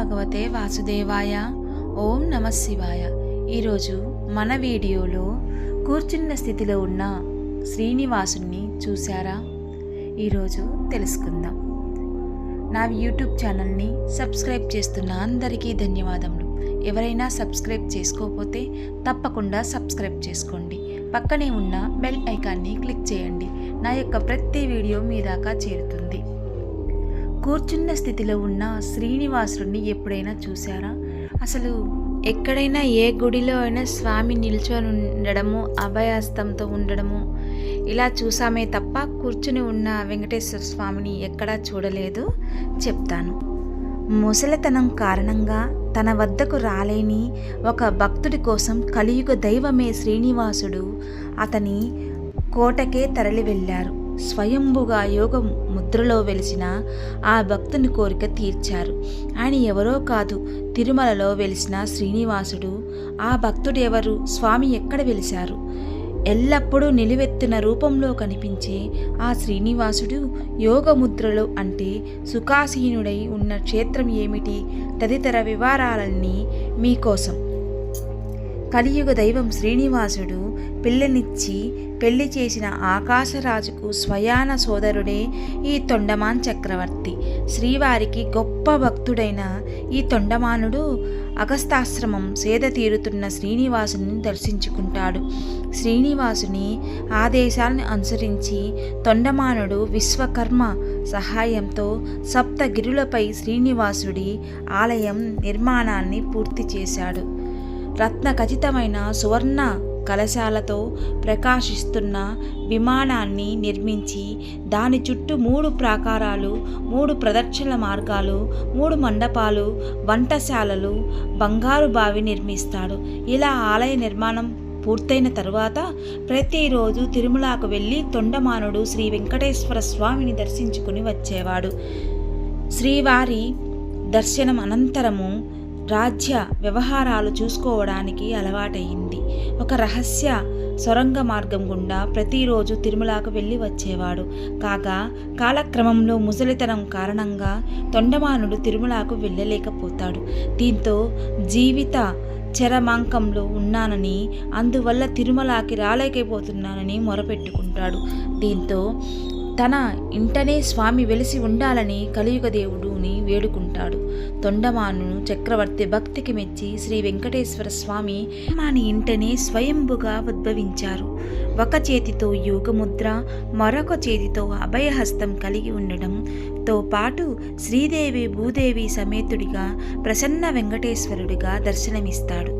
భగవతే వాసుదేవాయ. ఓం నమ శివాయ. ఈరోజు మన వీడియోలో కూర్చున్న స్థితిలో ఉన్న శ్రీనివాసుని చూశారా? ఈరోజు తెలుసుకుందాం. నా యూట్యూబ్ ఛానల్ని సబ్స్క్రైబ్ చేస్తున్న అందరికీ ధన్యవాదములు. ఎవరైనా సబ్స్క్రైబ్ చేసుకోకపోతే తప్పకుండా సబ్స్క్రైబ్ చేసుకోండి. పక్కనే ఉన్న బెల్ ఐకాన్ని క్లిక్ చేయండి. నా యొక్క ప్రతి వీడియో మీ దాకా చేరుతుంది. కూర్చున్న స్థితిలో ఉన్న శ్రీనివాసుడిని ఎప్పుడైనా చూశారా? అసలు ఎక్కడైనా ఏ గుడిలో అయినా స్వామి నిల్చొని ఉండడము అభయాస్తంతో ఉండడము ఇలా చూసామే తప్ప కూర్చుని ఉన్న వెంకటేశ్వర స్వామిని ఎక్కడా చూడలేదు. చెప్తాను. ముసలితనం కారణంగా తన వద్దకు రాలేని ఒక భక్తుడి కోసం కలియుగ దైవమే శ్రీనివాసుడు. అతని కోటకే తరలి వెళ్ళారు. స్వయంభుగా యోగం ముద్రలో వెలిసిన ఆ భక్తుని కోరిక తీర్చారు. ఆయన ఎవరో కాదు తిరుమలలో వెలిసిన శ్రీనివాసుడు. ఆ భక్తుడు ఎవరు? స్వామి ఎక్కడ వెలిశారు? ఎల్లప్పుడూ నిలువెత్తిన రూపంలో కనిపించే ఆ శ్రీనివాసుడు యోగముద్రలో అంటే సుఖాసీనుడై ఉన్న క్షేత్రం ఏమిటి? తదితర వివరాలన్నీ మీకోసం. కలియుగ దైవం శ్రీనివాసుడు పిల్లనిచ్చి పెళ్ళి చేసిన ఆకాశరాజుకు స్వయాన సోదరుడే ఈ తొండమాన్ చక్రవర్తి. శ్రీవారికి గొప్ప భక్తుడైన ఈ తొండమానుడు అగస్తాశ్రమం సేద తీరుతున్న శ్రీనివాసుని దర్శించుకుంటాడు. శ్రీనివాసుని ఆదేశాలను అనుసరించి తొండమానుడు విశ్వకర్మ సహాయంతో సప్తగిరులపై శ్రీనివాసుడి ఆలయం నిర్మాణాన్ని పూర్తి చేశాడు. రత్న ఖచ్చితమైన సువర్ణ కలశాలతో ప్రకాశిస్తున్న విమానాన్ని నిర్మించి దాని చుట్టూ మూడు ప్రాకారాలు మూడు ప్రదక్షిణ మార్గాలు మూడు మండపాలు వంటశాలలు బంగారు బావి నిర్మిస్తాడు. ఇలా ఆలయ నిర్మాణం పూర్తయిన తరువాత ప్రతిరోజు తిరుమలకు వెళ్ళి తొండమానుడు శ్రీ వెంకటేశ్వర స్వామిని దర్శించుకుని వచ్చేవాడు. శ్రీవారి దర్శనం అనంతరము రాజ్య వ్యవహారాలు చూసుకోవడానికి అలవాటయింది. ఒక రహస్య సొరంగ మార్గం గుండా ప్రతిరోజు తిరుమలకు వెళ్ళి వచ్చేవాడు. కాగా కాలక్రమంలో ముసలితనం కారణంగా తొండమానుడు తిరుమలకు వెళ్ళలేకపోతాడు. దీంతో జీవిత చరమాంకంలో ఉన్నానని అందువల్ల తిరుమలకి రాలేకపోతున్నానని మొరపెట్టుకుంటాడు. దీంతో తన ఇంటనే స్వామి వెలిసి ఉండాలని కలియుగ దేవుడుని వేడుకుంటాడు. తొండమానును చక్రవర్తి భక్తికి మెచ్చి శ్రీ వెంకటేశ్వర స్వామి మాని ఇంటనే స్వయంభుగా ఉద్భవించారు. ఒక చేతితో యోగముద్ర మరొక చేతితో అభయహస్తం కలిగి ఉండడంతో పాటు శ్రీదేవి భూదేవి సమేతుడిగా ప్రసన్న వెంకటేశ్వరుడిగా దర్శనమిస్తాడు.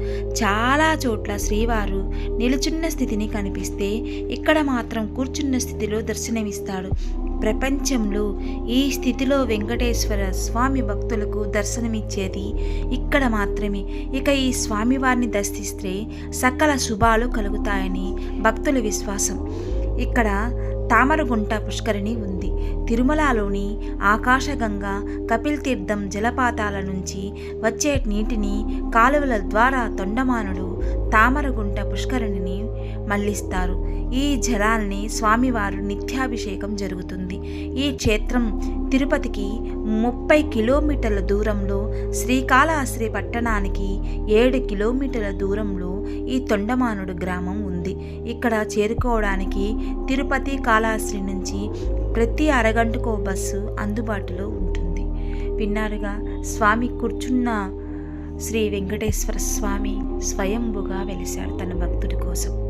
చాలా చోట్ల శ్రీవారు నిలుచున్న స్థితిని కనిపిస్తే ఇక్కడ మాత్రం కూర్చున్న స్థితిలో దర్శనమిస్తాడు. ప్రపంచంలో ఈ స్థితిలో వెంకటేశ్వర స్వామి భక్తులకు దర్శనమిచ్చేది ఇక్కడ మాత్రమే. ఇక ఈ స్వామివారిని దర్శిస్తే సకల శుభాలు కలుగుతాయని భక్తుల విశ్వాసం. ఇక్కడ తామరగుంట పుష్కరిణి ఉంది. తిరుమలలోని ఆకాశగంగా కపిల్ తీర్థం జలపాతాల నుంచి వచ్చే నీటిని కాలువల ద్వారా తొండమానుడు తామరగుంట పుష్కరిణిని మళ్ళిస్తారు. ఈ జలాల్ని స్వామివారు నిత్యాభిషేకం జరుగుతుంది. ఈ క్షేత్రం తిరుపతికి ముప్పై కిలోమీటర్ల దూరంలో శ్రీకాళహస్తి పట్టణానికి ఏడు కిలోమీటర్ల దూరంలో ఈ తొండమానుడు గ్రామం ఉంది. ఇక్కడ చేరుకోవడానికి తిరుపతి కాళహస్తి నుంచి ప్రతి అరగంటకో బస్సు అందుబాటులో ఉంటుంది. విన్నారుగా? స్వామి కూర్చున్న శ్రీ వెంకటేశ్వర స్వామి స్వయంభుగా వెలిశాడు తన భక్తుడి కోసం.